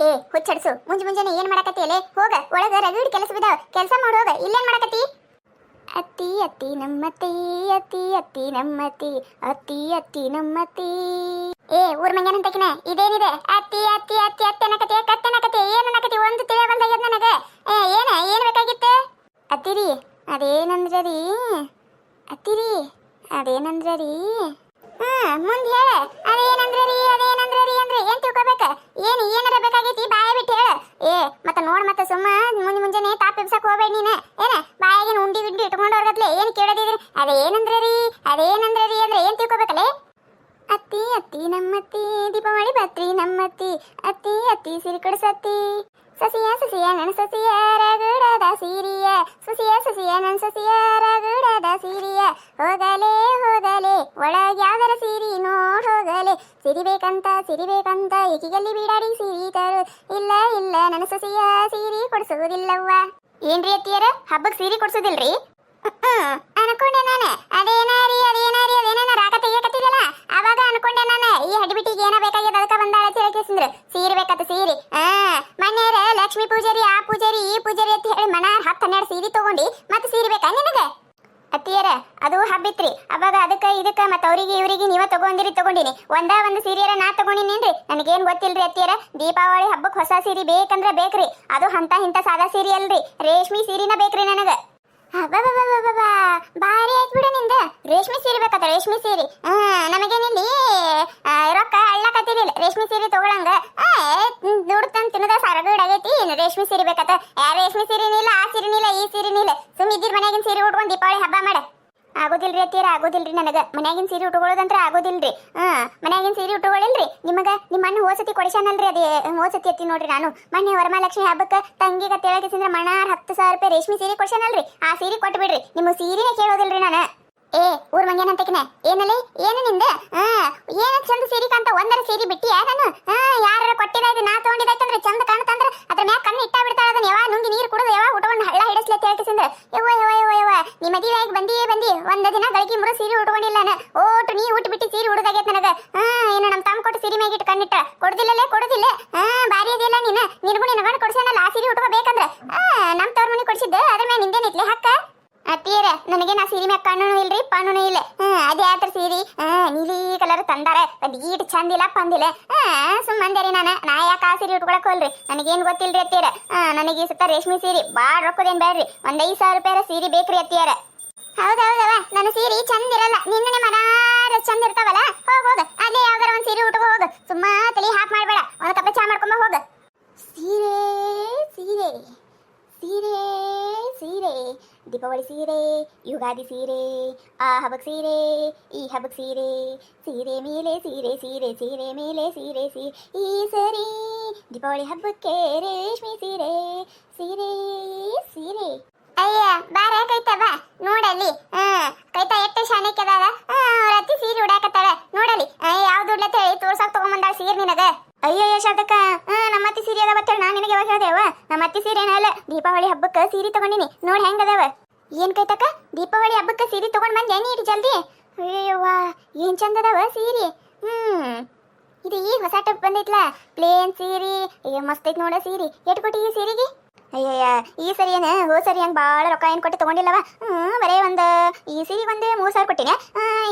ಏ, ಹುಚ್ಚಡ್ಸು. ಮುಂಜು ಮುಂಜಾನೆ ಏನ್ ಮಾಡಕತ್ತಿ ಎಲೆ ಹೋಗ, ಒಳಗ ರಗಡ್ ಕೆಲಸ ಬಿದ್ದಾವ. ಕೆಲಸ ಮಾಡಿ ಹೋಗ. ಇಲ್ಲೇನ್ ಮಾಡಕತ್ತಿ? ಅತ್ತಿ ಅತ್ತಿ, ನಮ್ಮತ್ತಿ, ಅತ್ತಿ ಅತ್ತಿ, ನಮ್ಮತ್ತಿ, ಅತ್ತಿ ಅತ್ತಿ, ನಮ್ಮತ್ತಿ. ಏ, ಊರ್ ಮಂಗ್ಯಾನ ಅಂತಕಿನ ಇದೇನಿದೆ? ಅತ್ತಿ ಅತ್ತಿ ಅತ್ತಿ ಅತ್ತಿ ನಕತಿ ಕತ್ತೆ ನಕತಿ ಏನು ನಕತಿ ಒಂದು ನನಗೆ. ಏನ, ಏನ್ ಬೇಕಾಗಿತ್ತು? ಅತ್ತಿರಿ ಅದೇನಂದ್ರರಿ ಅತ್ತಿರಿ ರೀ ಹಾ ಮುಂದ್ ಹೇಳ. ಏನ್ ಏನರ ಏನ್ ಏನಾರ ಬೇಕಾಗೈತಿ? ಬಾಯ ಬಿಟ್ಟು ಹೇಳ. ಏ, ಮತ್ತ ನೋಡ್ ಮತ್ತ ಸುಮ್ಮ, ಮುಂಜ ಮುಂಜಾನೆ ತಾಪ್ ಎಬ್ಸಕ್ ಹೋಗ್ಬೇಡ ನೀನ. ಏನ, ಬಾಯಾಗಿನ ಉಂಡಿ ಗಿಂಡಿ ಇಟ್ಕೊಂಡು ಏನ್ ಕೇಳದಿದ್ರಿ? ಅದೇನಂದ್ರೆ ರೀ ಅಂದ್ರೆ ಏನ್ ತಿಳ್ಕೊಬೇಕಲೆ? ಅತ್ತಿ ಅತ್ತಿ ನಮ್ಮತ್ತಿ, ದೀಪಾವಳಿ ಬತ್ರಿ ನಮ್ಮತ್ತಿ. ಅತ್ತಿ ಅತ್ತಿ ಸಿರಿ ಕೊಡ್ಸತ್ತಿ ಸಸಿಯ ಸಸಿಯ ನನ್ನ ಸಸಿಯ, ರಗುಡದ ಸೀರಿಯ. ಸಸಿಯ ಸಸಿಯ ನನ್ನ ಸಸಿಯ, ರಗುಡದ ಸೀರಿಯ. ಹೋಗಲೇ ಹೋಗಲೇ ಒಳಗೆ ಯಾವ್ದರ ಸೀರಿ ನೋಡ್ ಹೋಗಲೇ. ಸಿರಿ ಬೇಕಂತ ಏಕಿಗಲ್ಲಿ ಬೀಡಾಡಿ ಸೀರಿ ತರು. ಇಲ್ಲ ಇಲ್ಲ ನನ್ನ ಸಸಿಯ ಸೀರಿ ಕೊಡಿಸುವುದಿಲ್ಲವ್ವ. ಏನ್ರಿ ಅತ್ತಿಯರ? ಹಬ್ಬಕ್ಕೆ ಸೀರಿ ಕೊಡಿಸೋದಿಲ್ರಿ? ಅನ್ಕೊಂಡೆ ನಾನು. ಅದೇನಾರಿ ಅದೇನಾರಿ ಅದೇನ ರಾಗ ತೆಗಿಯಕತ್ತಿದಲ್ಲ ಅವಾಗ ಅನ್ಕೊಂಡೆ ನಾನು. ಈ ಹಡ್ಬಿಟ್ಟಿಗೆ ಏನ ಬೇಕಾಗ್ಯದ ಬಂದಾಳೆ ಬಂದಾಳ ತಿಳಕಿಸಿಂದ್ರ ಸೀರೆ ಬೇಕತ್ತ ಸೀರೆ. ಆ ಮನ್ಯಾರ ಲಕ್ಷ್ಮೀ ಪೂಜಾರಿ, ಆ ಪೂಜಾರಿ, ಈ ಪೂಜಾರಿ ಅಂತ ಹೇಳಿ ಮನಾರ್ ಹತ್ತು ಹನ್ನೆರಡು ಸೀರೆ ತಗೊಂಡಿ, ಮತ್ತೆ ಸೀರೆ ಬೇಕಾ ನಿನಗ? ಅತ್ತಿಯರ ಅದು ಹಬ್ಬಿತ್ರಿ. ಅವಾಗ ಅದಕ್ಕ ಇದಕ್ಕ ಮತ್ತ ಅವ್ರಿಗೆ ಇವರಿಗೆ ನೀವ ತಗೊಂಡಿರಿ, ತಗೊಂಡಿನಿ. ಒಂದ ಒಂದು ಸೀರೆಯರ ನಾ ತಗೊಂಡಿನೇನ್ರಿ? ನನಗೇನ್ ಗೊತ್ತಿಲ್ರಿ ಅತ್ತಿಯರ, ದೀಪಾವಳಿ ಹಬ್ಬಕ್ಕೆ ಹೊಸ ಸೀರೆ ಬೇಕಂದ್ರ ಬೇಕ್ರಿ. ಅದು ಹಂತ ಹಿಂತ ಸಾದಾ ಸೀರೆ ಅಲ್ರಿ. ರೇಷ್ಮಿ ಸೀರಿನ ಬೇಕ್ರಿ ನನಗ. ಬಾರಿ ಆಯ್ತು ಬಿಡು ನಿಂದ. ರೇಷ್ಮೆ ಸೀರೆ ಬೇಕತ್ತ, ರೇಷ್ಮೆ ಸೀರೆ. ಹಾ ನಮಗೇನಿಲ್ಲಿ ರೊಕ್ಕ ಅಳ್ಳಕತ್ತಿರಲಿಲ್ಲ ರೇಷ್ಮೆ ಸೀರೆ ತಗೊಳಂಗ. ದುಡ್ತಂತ ತಿನ್ನದ ಸರಗಡಾಗೈತಿ ರೇಷ್ಮೆ ಸೀರೆ ಬೇಕತ್ತ? ಯಾ ರೇಷ್ಮೆ ಸೀರೆನೂ ಆ ಸೀರೆನೂ ಇಲ್ಲ ಈ ಸೀರೆನಿಲ್ಲ. ಸುಮ್ಮ ಸುಮ್ ಇದ್ದಿರ್ ಮನ್ಯಾಗಿನ ಸೀರೆ ಉಟ್ಕೊಂಡು ದೀಪಾವಳಿ ಹಬ್ಬ ಆಗೋದಿಲ್ರಿ ಅತ್ತೀರ, ಆಗೋದಿಲ್ರಿ ನನಗ. ಮನ್ಯಾಗಿನ ಸೀರೆ ಉಟ್ಕೊಳ್ಳೋದಂತ್ರ ಆಗೋದಿಲ್ರಿ. ಹಾ, ಮನ್ಯಾಗಿನ ಸೀರೆ ಉಟ್ಕೊಳ್ಳಿಲ್ರಿ ನಿಮಗ ನಿಮ್ಮ ಅಣ್ಣ ಹೋಸತಿ ಕೊಡಿಸಾನಲ್ರಿ ಅದೇ, ಹೋಸತಿ ಅತ್ತಿ ನೋಡ್ರಿ ನಾನು. ಮೊನ್ನೆ ವರಮಹಾಲಕ್ಷ್ಮಿ ಹಬ್ಬಕ್ಕ ತಂಗಿಗ ತೆಳಗಿಸಿದ್ರೆ ಮಣಾರ್ ಹತ್ತು ಸಾವಿರ ರೂಪಾಯಿ ರೇಷ್ಮೆ ಸೀರೆ ಕೊಡ್ಸಾನಲ್ರಿ ಆ ಸೀರೆ ಕೊಟ್ಟು ಬಿಡ್ರಿ ನಿಮ್ಮ ಸೀರೆನೇ ಕೇಳೋದಿಲ್ರಿ ನಾನು. ಏ, ಊರ್ ಮಂಗ್ಯಾನ ಅಂತಕಿನ ಏನಲ್ಲಿ ಏನು ನಿಂದ? ಹಾ ಏನ ಚಂದ ಸೀರಿ ಕಾಂತ ಒಂದರ ಸೀರೆ ಬಿಟ್ಟಿ ನಾನು ಹಾ ಯಾರ ಕೊಟ್ಟಿದಾಯ್ತು ನಾ ತಗೊಂಡಿದಾಯ್ತಂದ್ರೆ ಚಂದ ಕಾಣ್ತಂದ್ರ ಅದ್ರ ಮ್ಯಾಗ ಕಣ್ಣು ಇಟ್ಟ ಬಿಡ್ತಾಳ ಅದನ್ನ. ಯಾವ ನುಂಗಿ ನೀರು ಕುಡಿದು ಯಾವ ಉಟ್ಕೊಂಡು ಹಳ್ಳ ಹಿಡಿಸ್ಲೆ ಕೇಳ್ಕಿಸಿಂದ ಯವ್ವ ಯವ್ವ ಯವ್ವ ಯವ್ವ, ನೀ ಮದುವೆಯಾಗಿ ಬಂದಿ ಬಂದಿ. ಒಂದ ದಿನ ಗಳಿಗೆ ಮುರು ಸೀರಿ ಉಟ್ಕೊಂಡಿಲ್ಲ ನಾನು. ಓಟು, ನೀ ಊಟ ಬಿಟ್ಟು ಸೀರೆ ಉಡದಾಗೈತೆ ನನಗ. ಹಾ ಏನು ನಮ್ಮ ತಮ್ಮ ಕೊಟ್ಟು ಸೀರೆ ಮ್ಯಾಗ ಇಟ್ಟು ಕಣ್ಣಿಟ್ಟ. ಕೊಡ್ದಿಲ್ಲಲೇ, ಕೊಡುದಿಲ್ಲ. ಹಾ ಬಾರಿ ಅದಿಲ್ಲ ನೀನು. ನಿನಗೂ ನಿನ್ನ ಗಂಡ ಕೊಡ್ಸಾನಲ್ಲ ಆ ಸೀರಿ ಉಟ್ಕೋಬೇಕಂದ್ರ. ಹಾ ನಮ್ಮ ತವ್ರ ಮನೆ ಕೊಡ್ಸಿದ್ದ. ಅದ್ರ ಮ್ಯಾಗ ನಿಂದೇನಿತ್ಲೆ? ಹಕ್ಕ? ಅತ್ತಿಯರ, ನನಗೆ ನಾ ಸೀರೆ ಮ್ಯಾಗ ಕಣ್ಣು ಇಲ್ರಿ ಪಣ್ಣು ಇಲ್ಲ. ಹ್ಮ್ ಅದೇ ಆತರ ಸೀರೆ. ಆ ನೀಲಿ ಕಲರ್ ತಂದಾರ. ಒಂದ್ ಈಟ್ ಚಂದಿಲ್ಲ ಪಂದಿಲ್ಲ ಹಾ ಸುಮ್ ಅಂದೇರಿ ನಾನು. ನಾ ಯಾಕೆ ಆ ಸೀರೆ ಉಟ್ಕೊಳಕ್ ಹೋಲ್ರಿ? ನನಗೇನ್ ಗೊತ್ತಿಲ್ರಿ ಅತ್ತಿಯರ. ನನಗೆ ಸುತ್ತ ರೇಷ್ಮೆ ಸೀರೆ ಬಾಳ್ ರೊಕ್ಕದೇನ್ ಬೇಡ್ರಿ. ಒಂದ್ ಐದ್ ಸಾವಿರ ರೂಪಾಯಿ ಸೀರೆ ಬೇಕ್ರಿ ಅತ್ತಿಯರ. ಹೌದೌದವ ನನ್ನ ಸೀರೆ ಚಂದ ಇರಲ್ಲ. ನಿನ್ನೆ ಮನಾರ ಚಂದ ಇರ್ತಾವಲ್ಲ ಅಲ್ಲೇ ಯಾವ್ದಾರ ಒಂದ್ ಸೀರೆ ಉಟ್ಕೋ ಹೋಗ ಸುಮ್ಮ ತಲಿ ಹಾಕ್ ಮಾಡ್ಬೇಡ ಒಂದ್ ಕಪ್ಪ ಚಾ ಮಾಡ್ಕೊಂಬ ಹೋಗ ಸೀರೆ ಸೀರೆ ಸೀರೆ ಸೀರೆ ದೀಪಾವಳಿ ಸೀರೆ ಯುಗಾದಿ ಸೀರೆ, ಆ ಹಬ್ಬಕ್ಕೆ ಸೀರೆ, ಈ ಹಬ್ಬಕ್ಕೆ ಸೀರೆ ಸೀರೆ ಮೇಲೆ ಸೀರೆ ಸೀರೆ ಸೀರೆ ಮೇಲೆ ಸೀರೆ ಸೀರೆ ಈ ಸರಿ ದೀಪಾವಳಿ ಹಬ್ಬಕ್ಕೆ ರೇಷ್ಮೆ ಸೀರೆ ಸೀರೆ ಸೀರೆ. ಅಯ್ಯ ಬಾರ ಕೈತ, ಬಾ. ನೋಡಲ್ಲಿ ಕೈತ ಎಷ್ಟು ಶಾಣಕ್ಕೆ ಅದಾವ. ರತಿ ಸೀರೆ ಉಡಾಕತ್ತಾಳ. ನೋಡಲಿ. ಯಾವ್ದು ಉಡ್ಲತ್ತ ಹೇಳಿ ತೋರ್ಸಾಕ್ ತಗೊಂಬಂದಾಳ ಸೀರೆ ನಿನಗ. ಅಯ್ಯಯ್ಯ ನಮ್ಮ ಅತ್ತಿ ಸೀರೆ ಅದ ಬತ್ತೇಳ ನಾನು ನಿನಗೆ ಯಾವಾಗ ಹೇಳ್ದೇವ ನಮ್ಮತ್ತಿ ಸೀರೆ ಏನಲ್ಲ ದೀಪಾವಳಿ ಹಬ್ಬಕ್ಕೆ ಸೀರೆ ತಗೊಂಡಿನಿ. ನೋಡಿ ಹೆಂಗದವ ಏನ್ ಕೈತಕ್ಕ? ದೀಪಾವಳಿ ಹಬ್ಬಕ್ಕೆ ಸೀರೆ ತಗೊಂಡ್ ಬಂದೆ ನೀಡಿ ಜಲ್ದಿ? ಅಯ್ಯವ್ವ ಏನ್ ಚಂದ ಅದಾವ ಸೀರೆ? ಹ್ಮ್. ಇದು ಈ ಹೊಸ ಟಪ್ ಬಂದೈತ್ಲ? ಪ್ಲೇನ್ ಸೀರೆ ಮಸ್ತ್ ಐತ್ ನೋಡ ಸೀರೆ. ಎಟ್ ಕೊಟ್ಟಿ ಈ ಸೀರೆಗೆ? ಅಯ್ಯಯ್ಯ ಈ ಸರಿ ಏನು ಹೋ ಸರಿ ಹಂಗೆ ಭಾಳ ರೊಕ್ಕ ಏನು ಕೊಟ್ಟು ತೊಗೊಂಡಿಲ್ಲವ? ಹ್ಞೂ ಬರೇ ಒಂದು ಈ ಸರಿ ಒಂದು ಮೂರು ಸಾವಿರ ಕೊಟ್ಟಿನಿ.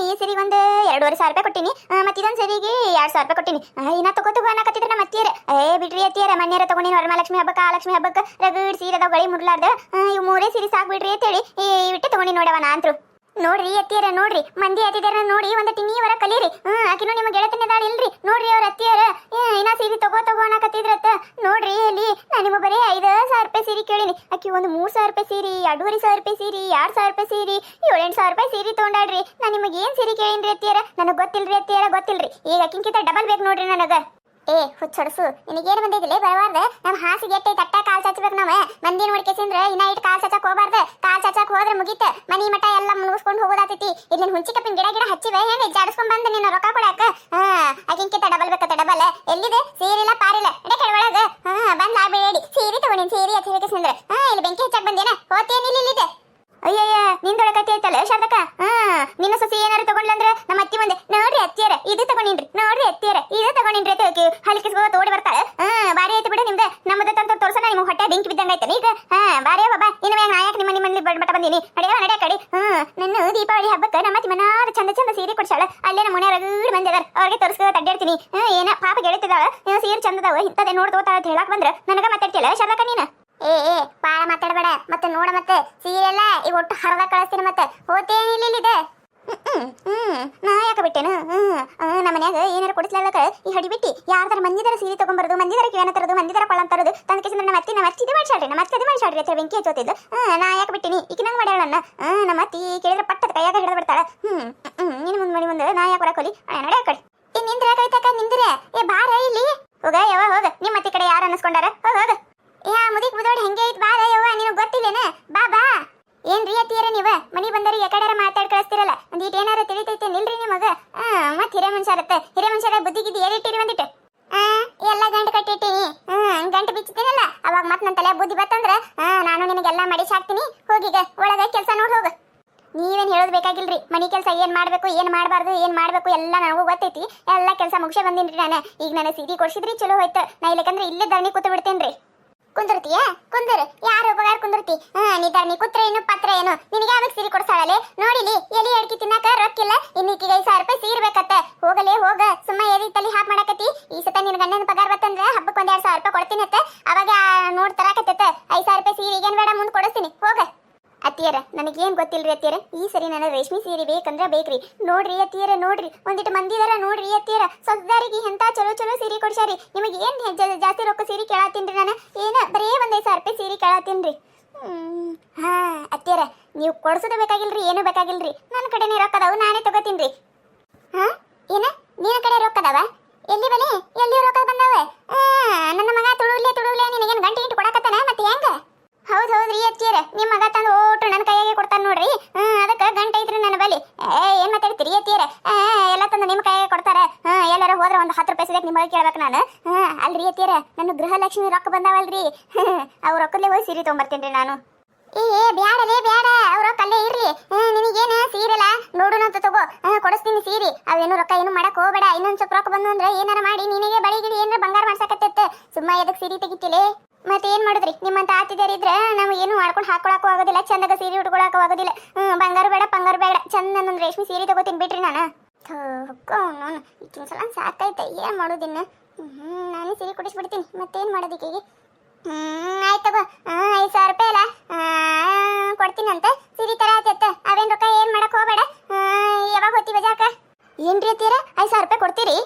ಈ ಸರಿ ಒಂದು ಎರಡೂವರೆ ಸಾವಿರ ರೂಪಾಯಿ ಕೊಟ್ಟಿನಿ. ಮತ್ತು ಇದೊಂದು ಸರಿಗೆ ಎರಡು ಸಾವಿರ ರೂಪಾಯಿ ಕೊಟ್ಟಿನಿ. ಇನ್ನ ತಗೋ ತಗೋ ಅನ್ನಕತ್ತಿದ್ರೆ ನಮ್ಮ ಅತ್ತಿಯರ. ಏ ಬಿಡ್ರಿ ಅತ್ತಿಯರ ಮನ್ಯಾರ ತೊಗೊಂಡಿನಿ ವರಮಹಾಲಕ್ಷ್ಮಿ ಹಬ್ಬಕ್ಕೆ ಆ ಲಕ್ಷ್ಮಿ ಹಬ್ಬಕ್ಕೆ. ರಗಡ್ ಸೀರೆ ಗಳಿ ಮುರ್ಲಾರ್ದ. ಆ, ಇವು ಮೂರೇ ಸೀರೆ ಸಾಕು ಬಿಡ್ರಿ ಅಂತೇಳಿ ಬಿಟ್ಟು ತಗೊಂಡಿ ನೋಡವ ನಾಂತ್ರು ನೋಡ್ರಿ ಅತ್ತಿಯರ, ನೋಡ್ರಿ. ಮಂದಿ ಅತಿದಾರ ನೋಡಿ ಒಂದ್ ನೀವರ ಕಲೀರಿ. ಹ್ಮ್, ಆಕಿನೂ ನಿಮ್ಗೆ ದಾಳ ಇಲ್ರಿ. ನೋಡ್ರಿ ಅವ್ರ ಅತ್ತಿಯರ. ಏನ ಸೀರೆ ತಗೋ ತಗೋ ಅನ್ನಕತ್ತಿದ್ರತ್ತ. ನೋಡ್ರಿ ಅಲ್ಲಿ ನಾನು ನಿಮಗೆ ಬರೀ ಐದು ಸಾವಿರ ರೂಪಾಯಿ ಸೀರೆ ಕೇಳಿನಿ. ಆಕಿ ಒಂದು ಮೂರು ಸಾವಿರ ರೂಪಾಯಿ ಸೀರೆ, ಎರಡೂವರೆ ಸಾವಿರ ರೂಪಾಯಿ ಸೀರೆ, ಎರಡು ಸಾವಿರ ರೂಪಾಯಿ ಸೀರೆ, ಏಳೆಂಟು ಸಾವಿರ ರೂಪಾಯಿ ಸೀರೆ ತೊಗೊಂಡಾಡ್ರಿ ನಾನು ನಿಮಗೆ ಏನ್ ಸೀರೆ ಕೇಳಿನ್ರಿ ಅತ್ತಿಯರ? ನನಗೆ ಗೊತ್ತಿಲ್ರಿ ಅತ್ತಿಯರ, ಗೊತ್ತಿಲ್ರಿ. ಈಗ ಆಕಿನ್ಕಿಂತ ಡಬಲ್ ಬೇಕು ನೋಡ್ರಿ ನನಗೆ. ಏ, ಹುಚ್ಚಡಸು, ನಿನಗೇನು ಬಂದಿದ್ದಿಲ್ಲ ಬರಬಾರ್ದು. ನಮ್ಮ ಹಾಸಿಗೆ ಎಟ್ಟೆ, ತಟ್ಟ ಕಾಲ್ ಚಚ್ಬೇಕು ನಾವು. ಮಂದಿ ನೋಡ್ಕೇಸಿಂದ್ರ ಇನ್ನ ಇಟ್ಟು ಕಾಲ್ ಚಚ್ಚಕ್ ಹೋಗ್ಬಾರ್ದು. ಕಾಲ್ ಚಚ್ಚಕ್ ಹೋದ್ರೆ ಮುಗೀತ. ಮನಿ ಮಠ ಎಲ್ಲ ಮುಗಿಸ್ಕೊಂಡು ಹೋಗೋದಾತೈತಿ. ಇಲ್ಲಿ ಹುಂಚಿ ಕಪ್ಪಿನ ಗಿಡ ಗಿಡ ಹಚ್ಚಿವೆ. ಹೇಳಿ ಜಾಡಿಸ್ಕೊಂಡ್ ಬಂದು ನಿನ್ನ ರೊಕ್ಕ ಕೊಡಾಕ ಹಾ ಆಗಿನ್ಕಿಂತ ಡಬಲ್ ಬೇಕತ್ತ ಡಬಲ್ ಎಲ್ಲಿದೆ? ಸೀರಿಲ್ಲ, ಪಾರಿಲ್ಲ. ಎಡೆ ಕೆಳೊಳಗ ಹಾ, ಬಂದ್ ಆಗ್ಬೇಡಿ ಸೀರೆ ತಗೊಂಡಿನಿ ಸೀರೆ ಅಂತ ಸಿಂದ್ರ ಹಾ, ಇಲ್ಲಿ ಬೆಂಕಿ ಹಚ್ಚಕ್ ಬಂದೇನ. ಹೋತೇನಿಲ್ಲ ಇಲ್ಲಿದೆ? ಅಯ್ಯಯ್ಯ ನಿಂದೊಳಕತಿ ಐತಲ್ಲ ಶಾರದಕ್ಕ? ಹಾ, ನಿನ್ನ ಸೊಸಿ ಏನಾರು ತಗೊಂಡ್ಲಂದ್ರೆ ನಮ್ಮ ಅತ್ತಿ ಮುಂದೆ, ನೋಡ್ರಿ ಅತ್ತಿಯರ, ಇದು ತಗೊಂಡಿನ್ರಿ, ನೋಡ್ರಿ ಅತ್ತಿಯರ, ಇದು ತಗೊಂಡಿನ್ರಿ ಅಂತ ಹಲಿಕಿಸ್ಕೋ ತೋಡಿ ಬರ್ತಾಳೆ. ಹಾ, ಬಾರಿ ಐತಿ ಬಿಡು ನಮ್ಮದ ತಂತ ತೋರ್ಸನ ನಿಮ್ಮ ಹೊಟ್ಟೆ ಬೆಂಕಿ ಬಿದ್ದಂಗ ಐತೆ ಈಗ. ಹಾ, ಬಾರಿ ಬಾಬಾ ಇನ್ನು ಮ್ಯಾಗ ನಾಯಕ ನಿಮ್ಮ ನಿಮ್ಮಲ್ಲಿ ಬಟ್ ಬಂದೀನಿ. ನಡೆಯವ ನಡೆಯ ಕಡಿ. ಹಾ, ನನ್ನ ದೀಪಾವಳಿ ಹಬ್ಬಕ್ಕೆ ನಮ್ಮ ಅತ್ತಿ ಚಂದ ಚಂದ ಸೀರೆ ಕೊಡ್ಸಾಳ ಅಲ್ಲೇ ನಮ್ಮ ಮನೆ ರಗಡ್ ಬಂದಿದಾರ. ಅವ್ರಿಗೆ ತೋರಿಸ್ಕೋ ತಡ್ಡಿರ್ತೀನಿ ಏನ ಪಾಪ ಗೆಳತಿದಾಳ ಸೀರೆ ಚಂದದವ ಇಂಥದೇ ನೋಡ್ ತಗೋತಾಳ ಅಂತ ಹೇಳಕ್ ಬಂದ್ರೆ. ನನಗ ಮಾತಾಡ್ತಿಲ್ಲ ಶಾರದಕ್ಕ ನೀನು? ಏ ಏ, ಬಾಳ ಮಾತಾಡಬೇಡ. ಮತ್ತೆ ನೋಡ ಮತ್ತೆ ಸೀರೆ ಎಲ್ಲ ಈಗ ಒಟ್ಟು ಹರದ ಕಳಿಸ್ತೀನಿ ಮತ್ತೆ. ಹೋತೇನಿಲ್ಲ ಇಲ್ಲಿದೆ? ನಾ ಯಾಕೆ ಬಿಟ್ಟೇನು? ನಮ್ಮ ಮನ್ಯಾಗ ಏನಾರ ಕೊಡಿಸ್ಲಾರ್ದಕ್ಕ ಈ ಹಡಿ ಬಿಟ್ಟಿ ಯಾರ್ದಾರ ಮಂದಿದಾರ ಸೀರೆ ತಗೊಂಬರೋದು, ಮಂದಿದಾರ ಕಿವನ ತರೋದು, ಮಂದಿದಾರ ಕೊಳ್ಳ ತರೋದು ತಂದಕ್ಕೆ ಕಿಸಿಂದ ನಮ್ಮ ಅತ್ತಿ ನಮ್ಮ ಅತ್ತಿ ಇದು ಮಾಡ್ಸಾಡ್ರಿ ನಮ್ಮ ಅತ್ತಿ ಇದು ಮಾಡ್ಸಾಡ್ರಿ ಅಂತ ಬೆಂಕಿ ಹಚ್ಚೋತಿದ್ದು. ನಾ ಯಾಕೆ ಬಿಟ್ಟಿನಿ? ಈಗ ನಂಗೆ ಮಾಡ್ಯಾಳ ನಮ್ಮ ಅತ್ತಿ ಕೇಳಿದ್ರೆ ಪಟ್ಟದ ಕೈಯಾಗ ಹಿಡಿದು ಬಿಡ್ತಾಳ. ಹ್ಮ್ ನೀನು ಮುಂದೆ ಮಾಡಿ ಮುಂದೆ ನಾ ಯಾಕೆ ಬರಕೋಲಿ ನಡೆ ಆ ಕಡೆ. ಏ ನಿಂದ್ರೆ ಕವಿತಕ್ಕ ನಿಂದ್ರೆ ಏ, ಬಾರ ಇಲ್ಲಿ. ಹೋಗ ಯಾವ ಹೋಗ. ನಿಮ್ಮ ಅತ್ತಿ ಕಡೆ ಯಾರು ಅನ್ನಿಸ್ಕೊಂಡಾರ? ಹೋಗ ಹೋಗ. ಯಾ ಮುದಿಕ್ ಮುದೋಡ್ ಹೆಂಗೆ ಐತ್ ಬಾರ ಯವ್ವ ನಿನಗೆ ಗೊತ್ತಿಲ್ಲೇನ? ಬಾ ಬಾ. ಏನ್ರಿ ಅತ್ತೀರ ನೀವ? ಮನಿ ಬಂದರಿ ಯಾಕಡೆ ಮಾತಾಡ್ ಕಳಿಸ್ತಿರಲ್ಲ. ಒಂದಿಟ್ ಏನಾರ ತಿಳಿತೈತೆ ನಿಲ್ರಿ ನಿಮಗ? ಮತ್ ಹಿರೇ ಮನುಷ್ಯರತ್ತ. ಹಿರೇ ಮನುಷ್ಯರ ಬುದ್ಧಿಗಿದ್ದು ಏರಿಟ್ಟಿರಿ ಒಂದಿಟ್ಟು ಎಲ್ಲ ಗಂಟು ಕಟ್ಟಿಟ್ಟಿನಿ. ಹ್ಮ್ ಗಂಟು ಬಿಚ್ಚಿದ್ದೀನಲ್ಲ ಅವಾಗ ಮತ್ ನನ್ನ ತಲೆ ಬುದ್ಧಿ ಬತ್ತಂದ್ರ ನಾನು ನಿನಗೆಲ್ಲ ಮಡಿಸಿ ಹಾಕ್ತೀನಿ ಹೋಗಿಗ ಒಳಗ ಕೆಲಸ ನೋಡ್ ಹೋಗ. ನೀವೇನ್ ಹೇಳೋದ್ ಬೇಕಾಗಿಲ್ರಿ. ಮನಿ ಕೆಲಸ ಏನ್ ಮಾಡಬೇಕು, ಏನ್ ಮಾಡಬಾರ್ದು, ಏನ್ ಮಾಡ್ಬೇಕು, ಎಲ್ಲ ನನಗೂ ಗೊತ್ತೈತಿ. ಎಲ್ಲ ಕೆಲಸ ಮುಗಿಸೇ ಬಂದಿನ್ರಿ ನಾನು. ಈಗ ನನ್ನ ಸೀರೆ ಕೊಡ್ಸಿದ್ರಿ, ಚಲೋ ಹೋಯ್ತು. ನಾ ಇಲ್ಲಕಂದ್ರೆ ಇಲ್ಲೇ ಧರಣಿ ಕೂತು ಬಿಡ್ತೇನ್ರಿ ಕುಂದಿರ್ತೀಯ? ಕುಂದರ್. ಯಾರು ಉಪಕಾರ ಕುಂದಿರ್ತಿ? ಹಾ ನೀ ಕುತ್ರ ಏನು, ಪತ್ರ ಏನು? ನಿನಗೆ ಯಾವಾಗ ಸೀರೆ ಕೊಡ್ಸಾಳಲೆ? ನೋಡಿಲಿ, ಎಲಿ ಅಡ್ಕಿ ತಿನ್ನಾಕ ರೊಕ್ಕಿಲ್ಲ. ಇನ್ನೀಕಿಗೆ ಐದು ಸಾವಿರ ರೂಪಾಯಿ ಸೀರೆ ಬೇಕತ್ತ. ಹೋಗಲೇ ಹೋಗ. ಸುಮ್ಮ ಎದಿ ತಲಿ ಹಾಕ್ ಮಾಡಕತ್ತಿ. ಈ ಸತ ನಿನ್ ಗಂಡನ ಪಗಾರ ಬತ್ತಂದ್ರ ಹಬ್ಬಕ್ಕೆ ಒಂದ್ ಎರಡು ಸಾವಿರ ರೂಪಾಯಿ ಕೊಡ್ತೀನಿ ಅತ್ತ ಅವಾಗ ನೋಡ್ ತರಾಕತ್ತೈತ ಐದ್ ಸಾವಿರ ರೂಪಾಯಿ ಸೀರೆ ಈಗೇನ್ ಬೇಡ ಮುಂದ್ ಕೊಡಿಸ್ತೀನಿ ಹೋಗ ಅತ್ತಿಯರ, ನನಗೇನ್ ಗೊತ್ತಿಲ್ರಿ ಅತ್ತಿಯರ? ಈ ಸರಿ ನನಗೆ ರೇಷ್ಮೆ ಸೀರೆ ಬೇಕಂದ್ರ ಬೇಕ್ರಿ. ನೋಡ್ರಿ ಅತ್ತಿಯರ, ನೋಡ್ರಿ. ಒಂದಿಟ್ಟು ಮಂದಿದಾರ ನೋಡ್ರಿ ಅತ್ತಿಯರ. ಸೊಸದಾರಿಗೆ ಎಂತ ಚಲೋ ಚಲೋ ಸೀರೆ ಕೊಡ್ಸಾರಿ ನಿಮಗೆ ಏನ್ ಜಾಸ್ತಿ ರೊಕ್ಕ ಸೀರೆ ಕೇಳತ್ತೀನ್ರಿ ನಾನು? ಏನ, ಬರೇ ಒಂದ್ ಐದ್ ಸಾವಿರ ರೂಪಾಯಿ ಸೀರೆ ಕೇಳತ್ತೀನ್ರಿ ಹಾ, ಅತ್ತಿಯರ, ನೀವು ಕೊಡ್ಸೋದು ಬೇಕಾಗಿಲ್ರಿ, ಏನು ಬೇಕಾಗಿಲ್ರಿ. ನನ್ನ ಕಡೆನೇ ರೊಕ್ಕ ಅದಾವು ನಾನೇ ತಗೋತೀನ್ರಿ ಹಾ, ಏನ? ನಿನ್ನ ಕಡೆ ರೊಕ್ಕ ಅದಾವ ಎಲ್ಲಿ ಬಲಿ ಎಲ್ಲಿ ರೊಕ್ಕ ಬಂದಾವ? ನನ್ನ ಮಗ ತುಳುಲೆ ತುಳುಲೆ ನಿನಗೇನು ಗಂಟೆ ಇಟ್ಟು ಕೊಡಕತ್ತಾನ ಮತ್ತೆ ಹೆಂಗ? ಹೌದು ಹೌದ್ರಿ ಅತ್ತಿಯರ, ನಿಮ್ಮ ಮಗ ತಂದು ಓಟು ನನ್ನ ಕೈಯಾಗೆ ಕೊಡ್ತಾನ ನೋಡ್ರಿ ಹ್ಮ್ ಅದಕ್ಕೆ ಗಂಟೆ ಐತ್ರಿ ನನ್ನ ಬಲಿ ಏ ಏನ್ ಮಾತಾಡ್ತೀರಿ ಅತ್ತಿಯರ ಎಲ್ಲ ತಂದು ನಿಮ್ಮ ಕೈಯಾಗೆ ಕೊಡ್ತಾರ ಹ್ಮ್ ಎಲ್ಲಾರ ಹೋದ್ರೆ ಒಂದು ಹತ್ತು ರೂಪಾಯಿ ಸಿಗಕ್ಕೆ ನಿಮಗೆ ಕೇಳ್ಬೇಕು ನಾನು. ಅಲ್ರಿ ಅತ್ತಿಯರ ನನ್ನ ಗೃಹಲಕ್ಷ್ಮಿ ರೊಕ್ಕ ಬಂದಾವಲ್ರಿ. ಅವ್ರ ರೊಕ್ಕದಲ್ಲೇ ಹೋಗಿ ಸೀರೆ ತೊಗೊಂಬರ್ತೀನಿ ನಾನು. ಏ ಏ, ಬ್ಯಾಡಲೇ ಬ್ಯಾಡ ಅವ್ರ ರೊಕ್ಕ ಅಲ್ಲೇ ಇರ್ರಿ. ನಿನಗೇನು ಸೀರೆಲ್ಲ ನೋಡೋಣ ಅಂತ ತಗೋ. ಕೊಡಿಸ್ತೀನಿ ಸೀರೆ. ಅವೇನು ರೊಕ್ಕ ಏನು ಮಾಡಕ್ ಹೋಗ್ಬೇಡ. ಇನ್ನೊಂದ್ ಸ್ವಲ್ಪ ರೊಕ್ಕ ಬಂದು ಅಂದ್ರೆ ಏನಾರ ಮಾಡಿ ನಿನಗೆ ಬಳಿ ಗಿಡಿ ಏನಾರ ಬಂಗಾರ ಮಾಡ್ಸಕತ್ತೈತೆ. ಸುಮ್ಮ ಎದಕ್ಕೆ ಸೀರೆ ತೆಗಿತಿಲೆ ಮತ್ತೆ ಏನ್ ಮಾಡಿದ್ರಿ? ನಿಮ್ಮಂತ ಆತಿದಾರ ಇದ್ರ ನಾವು ಏನು ಮಾಡ್ಕೊಂಡು ಹಾಕೊಳಕ್ಕೂ ಆಗೋದಿಲ್ಲ ಚಂದಾಗ ಸೀರೆ ಉಟ್ಕೊಳಕ್ಕೂ ಆಗೋದಿಲ್ಲ. ಹ್ಮ್ ಬಂಗಾರ ಬೇಡ ಬಂಗಾರ ಬೇಡ. ಚಂದ ನನ್ನ ರೇಷ್ಮೆ ಸೀರೆ ತಗೋತೀನಿ ಬಿಡ್ರಿ ನಾನು. ನಾನು ಈಗಿನ ಸಲ ಸಾಕೈತೆ ಏನ್ ಮಾಡೋದಿನ್ನ ಹ್ಮ್, ನಾನು ಸೀರೆ ಕೊಡಿಸ್ಬಿಡ್ತೀನಿ ಮತ್ತೇನ್ ಮಾಡೋದಿಕ್ಕಿಗೆ ಹ್ಮ್, ಆಯ್ತು ತಗೋ. ಐದು ಸಾವಿರ ರೂಪಾಯಿ ಅಲ್ಲ? ಕೊಡ್ತೀನಂತೆ. ಸಿರಿ ತರ ಆತೈತ ಅವೇನ್ ರೊಕ್ಕ ಏನ್ ಮಾಡಕ್ ಹೋಗ್ಬೇಡ. ಯಾವಾಗ ಹೋಗ್ತಿ ಬಜಾಕ ಏನ್ರಿ ಅತ್ತೀರ? ಐದು ಸಾವಿರ ರೂಪಾಯಿ ಕೊಡ್ತೀರಿ?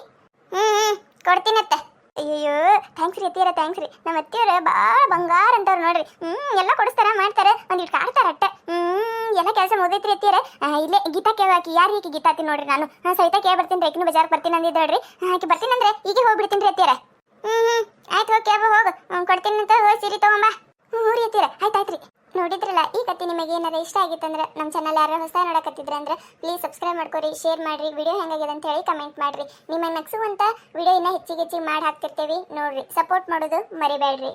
ಹ್ಮ್ ಹ್ಮ್, ಕೊಡ್ತೀನತ್ತೆ. ಅಯ್ಯೋ ಥ್ಯಾಂಕ್ಸ್ ರೀ ಅತ್ತೀರ ಥ್ಯಾಂಕ್ಸ್ ರೀ. ನಮ್ಮ ಅತ್ತಿಯವ್ರ ಭಾಳ ಬಂಗಾರ ಅಂತವ್ರು ನೋಡ್ರಿ. ಹ್ಮ್, ಎಲ್ಲ ಕೊಡಿಸ್ತಾರ, ಮಾಡ್ತಾರೆ. ಒಂದಿಟ್ಟು ಕಾಡ್ತಾರೆ ಅಟ್ಟೆ. ಹ್ಮ್, ಎಲ್ಲ ಕೆಲಸ ಮುಗಿದೈತ್ರಿ ಅತ್ತೀರ ಇಲ್ಲೇ ಗೀತಾ ಕೇಳಾಕಿ ಯಾರು ಗೀತಾ ಗೀತಾತಿ ನೋಡ್ರಿ ನಾನು? ಸಹಿತ ಕೇಳಿ ಬರ್ತೀನಿ ರೀ ಬಜಾರ್ಗೆ ಬರ್ತೀನಿ ಅಂದಿದ್ದಾಳ್ರಿ ಆಕೆ ಬರ್ತೀನಿ ಅಂದ್ರೆ ಈಗ ಹೋಗ್ಬಿಡ್ತೀನಿ ರೀ ಅತ್ತೀರ ಹ್ಮ್ ಹ್ಞೂ ಆಯ್ತು ಹೋಗಿ ಕ್ಯಾಬ್ ಹೋಗು. ಕೊಡ್ತೀನಿ ಅಂತ ಹೋಗಿ, ಸೀರೆ ತಗೊಂಬ. ಹ್ಞೂ ರೀ ಅತ್ತೀರ ಆಯ್ತು ಆಯ್ತು ರೀ. ನೋಡಿದ್ರಲ್ಲ, ಈ ಕತ್ತಿ ನಿಮಗೆ ಏನಾರ ಇಷ್ಟ ಆಗಿತ್ತಂದ್ರೆ ನಮ್ಮ ಚಾನಲ್ ಯಾರು ಹೊಸ ನೋಡಕತ್ತಿದ್ರೆ ಅಂದ್ರೆ ಪ್ಲೀಸ್ ಸಬ್ಸ್ಕ್ರೈಬ್ ಮಾಡ್ಕೊರಿ ಶೇರ್ ಮಾಡ್ರಿ ವಿಡಿಯೋ ಹೆಂಗಾಗಿದೆ ಅಂತ ಹೇಳಿ ಕಮೆಂಟ್ ಮಾಡ್ರಿ. ನಿಮ್ಮ ವಿಡಿಯೋ ಇನ್ನ ಹೆಚ್ಚಿಗೆ ಹೆಚ್ಚಿಗೆ ಮಾಡಿ ಹಾಕ್ತಿರ್ತೀವಿ ನೋಡ್ರಿ ಸಪೋರ್ಟ್ ಮಾಡೋದು ಮರಿಬೇಡ್ರಿ.